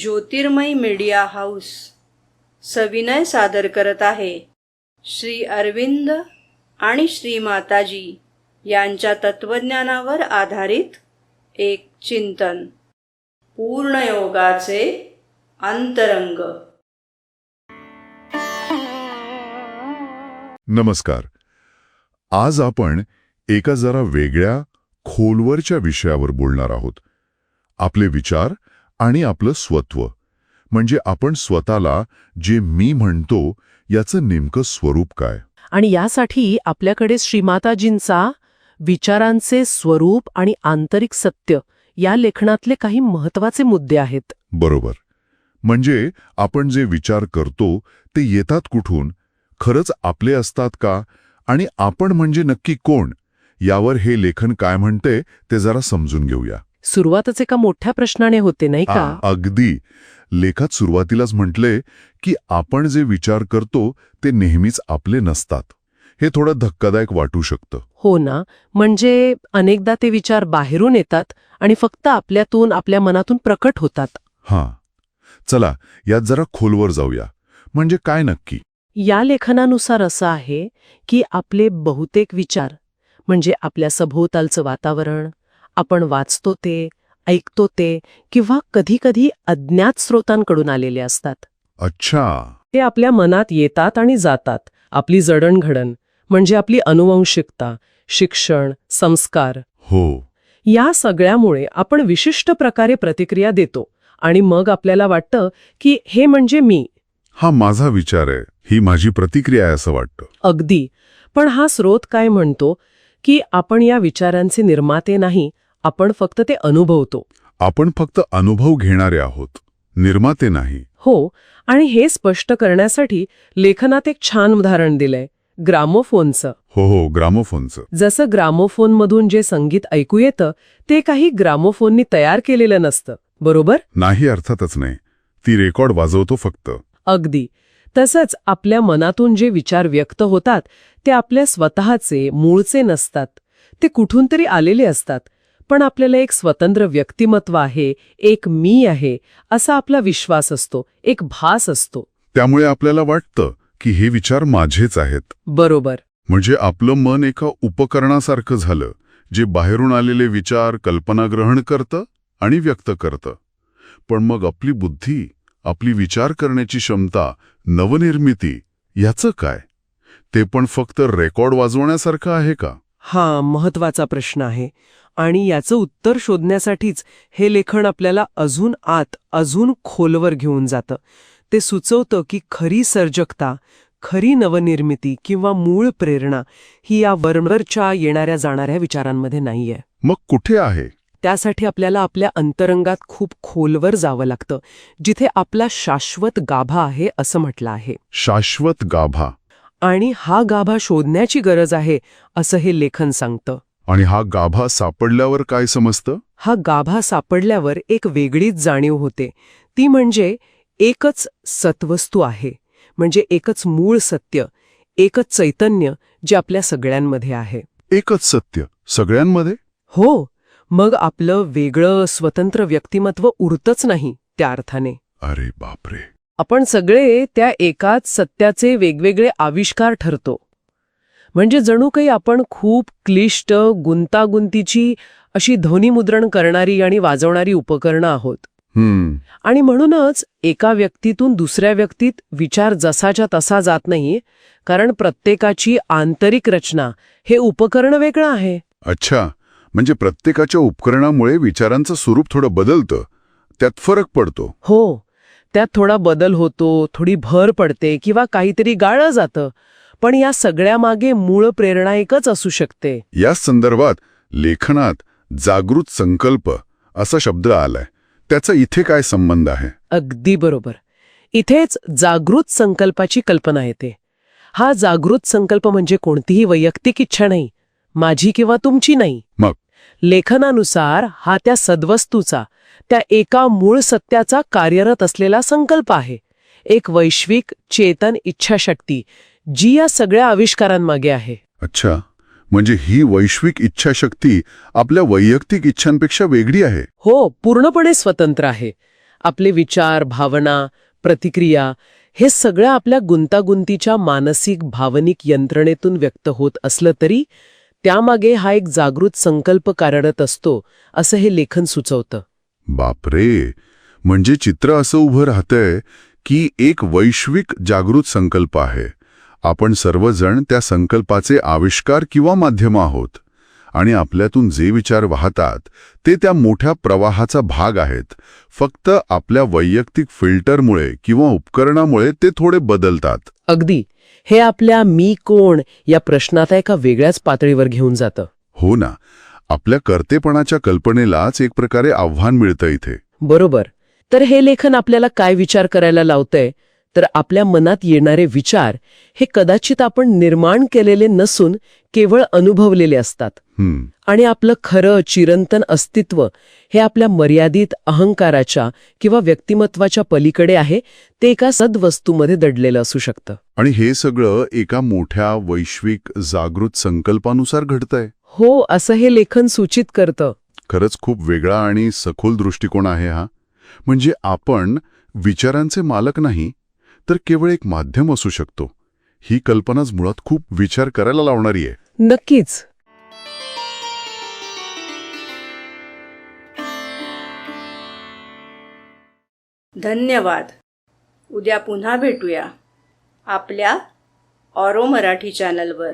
ज्योतिर्मय media house सविनय सादर करत आहे. श्री अरविंद आणि श्री माताजी यांच्या तत्वज्ञानावर आधारित एक चिंतन. पूर्णयोगाचे अंतरंग. नमस्कार. आज आपण एका जरा वेगळ्या खोलवरच्या विषयावर बोलणार आहोत. आपले विचार आणि आपलं स्वत्व. म्हणजे आपण स्वतःला जे मी म्हणतो याचं नेमकं स्वरूप काय? आणि यासाठी आपल्याकडे श्रीमाताजींचा विचारांचे स्वरूप आणि आंतरिक सत्य या लेखनातले काही महत्त्वाचे मुद्दे आहेत. बरोबर. म्हणजे आपण जे विचार करतो ते येतात कुठून? खरंच आपले असतात का? आणि आपण म्हणजे नक्की कोण? यावर हे लेखन काय म्हणते ते जरा समजून घेऊया. सुरुवातच एका मोठ्या प्रश्नाने होते नाही का? अगदी. लेखात सुरुवातीलाच म्हटले की आपण जे विचार करतो ते नेहमीच आपले नसतात. हे थोडं धक्कादायक वाटू शकतं. हो ना. म्हणजे अनेकदा ते विचार बाहेरून येतात आणि फक्त आपल्यातून आपल्या मनातून प्रकट होतात. हां. चला यात जरा खोलवर जाऊया. म्हणजे काय नक्की? या लेखनानुसार असं आहे की आपले बहुतेक विचार म्हणजे आपल्या सभोवतालचं वातावरण आपण वाचतो ते ऐकतो ते किंवा कधीकधी अज्ञात स्रोतांकडून आलेले असतात. अच्छा. ते आपल्या मनात येतात आणि जातात. आपली जडणघडण म्हणजे आपली अनुवंशिकता शिक्षण संस्कार. हो. या सगळ्यामुळे आपण विशिष्ट प्रकारे प्रतिक्रिया देतो आणि मग आपल्याला वाटतं की हे म्हणजे मी. हा माझा विचार आहे. ही माझी प्रतिक्रिया आहे असं वाटतं. अगदी. पण हा स्रोत काय म्हणतो? की आपण या विचारांचे निर्माते नाही आपण फक्त ते अनुभवतो. आपण फक्त अनुभव घेणारे आहोत. निर्माते नाही. हो आणि हे स्पष्ट करण्यासाठी लेखनात एक छान उदाहरण दिलंय. ग्रामोफोनचं. हो हो ग्रामोफोनचं. जसं ग्रामोफोनमधून जे संगीत ऐकू येतं ते काही ग्रामोफोननी तयार केलेलं नसतं. बरोबर? नाही अर्थातच नाही. ती रेकॉर्ड वाजवतो फक्त. अगदी. तसंच आपल्या मनातून जे विचार व्यक्त होतात ते आपल्या स्वतःचे मूळचे नसतात. ते कुठून तरी आलेले असतात. पण आपल्याला एक स्वतंत्र व्यक्तिमत्व आहे एक मी आहे असा आपला विश्वास असतो एक भास असतो. त्यामुळे आपल्याला वाटतं की हे विचार माझेच आहेत. बरोबर. म्हणजे आपलं मन एका उपकरणासारखं झालं जे बाहेरून आलेले विचार कल्पना ग्रहण करतं आणि व्यक्त करतं. पण मग आपली बुद्धी आपली विचार करण्याची क्षमता नवनिर्मिती याचं काय? ते पण फक्त रेकॉर्ड वाजवण्यासारखं आहे का? हा महत्त्वाचा प्रश्न आहे. आणि याचं उत्तर शोधण्यासाठीच हे लेखन आपल्याला अजून आत अजून खोलवर घेऊन जातं. ते सुचवतं की खरी सर्जकता खरी नवनिर्मिती किंवा मूळ प्रेरणा ही या वरवरच्या येणाऱ्या जाणाऱ्या विचारांमध्ये नाहीये. मग कुठे आहे? त्यासाठी आपल्याला आपल्या अंतरंगात खूप खोलवर जावं लागतं जिथे आपला शाश्वत गाभा आहे असं म्हटलं आहे. शाश्वत गाभा. आणि हा गाभा शोधण्याची गरज आहे असं हे लेखन सांगतं. आणि हा गाभा सापडल्यावर काय समजतं? हा गाभा सापडल्यावर एक वेगळीच जाणीव होते. ती म्हणजे एकच सत्वस्तू आहे. म्हणजे एकच मूळ सत्य एकच चैतन्य जे आपल्या सगळ्यांमध्ये आहे. एकच सत्य सगळ्यांमध्ये? हो मग आपलं वेगळं स्वतंत्र व्यक्तिमत्व उरतच नाही त्या अर्थाने. अरे बापरे! आपण सगळे त्या एकाच सत्याचे वेगवेगळे आविष्कार ठरतो. म्हणजे जणू काही आपण खूप क्लिष्ट गुंतागुंतीची अशी ध्वनिमुद्रण करणारी आणि वाजवणारी उपकरणं आहोत. आणि म्हणूनच एका व्यक्तीतून दुसऱ्या व्यक्तीत विचार जसाच्या तसा जात नाही कारण प्रत्येकाची आंतरिक रचना हे उपकरण वेगळं आहे. अच्छा. म्हणजे प्रत्येकाच्या उपकरणामुळे विचारांचं स्वरूप थोडं बदलतं. त्यात फरक पडतो. हो. त्यात थोडा बदल होतो थोडी भर पडते किंवा काहीतरी गाळलं जातं. पण या सगळ्यामागे मूळ प्रेरणा एकच असू शकते. या संदर्भात लेखनात जागृत संकल्प असा शब्द आलाय. त्याचा इथे काय संबंध आहे? अगदी बरोबर. इथेच जागृत संकल्पाची कल्पना येते. हा जागृत संकल्प म्हणजे कोणतीही वैयक्तिक इच्छा नाही माझी किंवा तुमची नाही. मग? लेखनानुसार हा त्या सद्वस्तूचा त्या एका मूळ सत्याचा कार्यरत असलेला संकल्प आहे. एक वैश्विक चेतन इच्छाशक्ती जी या सगळ्या आविष्कारांमागे आहे. अच्छा. म्हणजे ही वैश्विक इच्छाशक्ती आपल्या वैयक्तिक इच्छांपेक्षा वेगळी आहे? हो पूर्णपणे स्वतंत्र आहे. आपले विचार भावना प्रतिक्रिया हे सगळं आपल्या गुंतागुंतीच्या मानसिक भावनिक यंत्रणेतून व्यक्त होत असलं तरी त्यामागे हा एक जागृत संकल्प कार्यरत असतो असं हे लेखन सुचवतं. बापरे. म्हणजे चित्र असं उभं राहतंय की एक वैश्विक जागृत संकल्प आहे. आपण सर्वजण त्या संकल्पाचे आविष्कार किंवा माध्यम आहोत. आणि आपल्यातून जे विचार वाहतात ते त्या मोठ्या प्रवाहाचा भाग आहेत. फक्त आपल्या वैयक्तिक फिल्टरमुळे किंवा उपकरणामुळे ते थोडे बदलतात. अगदी. हे आपल्या मी कोण या प्रश्नात एका वेगळ्याच पातळीवर घेऊन जातं. हो ना. आपल्या कर्तेपणाच्या कल्पनेलाच एक प्रकारे आव्हान मिळतं इथे. बरोबर. तर हे लेखन आपल्याला काय विचार करायला लावतंय? तर आपल्या मनात येणारे विचार हे कदाचित आपण निर्माण केलेले नसून केवळ अनुभवलेले असतात. आणि आपलं खरं चिरंतन अस्तित्व हे आपल्या मर्यादित अहंकाराच्या किंवा व्यक्तिमत्वाच्या पलीकडे आहे ते एका सद्वस्तूमध्ये दडलेलं असू शकतं. आणि हे सगळं एका मोठ्या वैश्विक जागृत संकल्पानुसार घडतंय. हो असं हे लेखन सूचित करतं. खरंच खूप वेगळा आणि सखोल दृष्टिकोन आहे हा. म्हणजे आपण विचारांचे मालक नाही तर केवळ एक माध्यम असू शकतो. ही कल्पनाच मुळात खूप विचार करायला लावणारी आहे. नक्कीच. धन्यवाद. उद्या पुन्हा भेटूया आपल्या ऑरो मराठी चॅनलवर.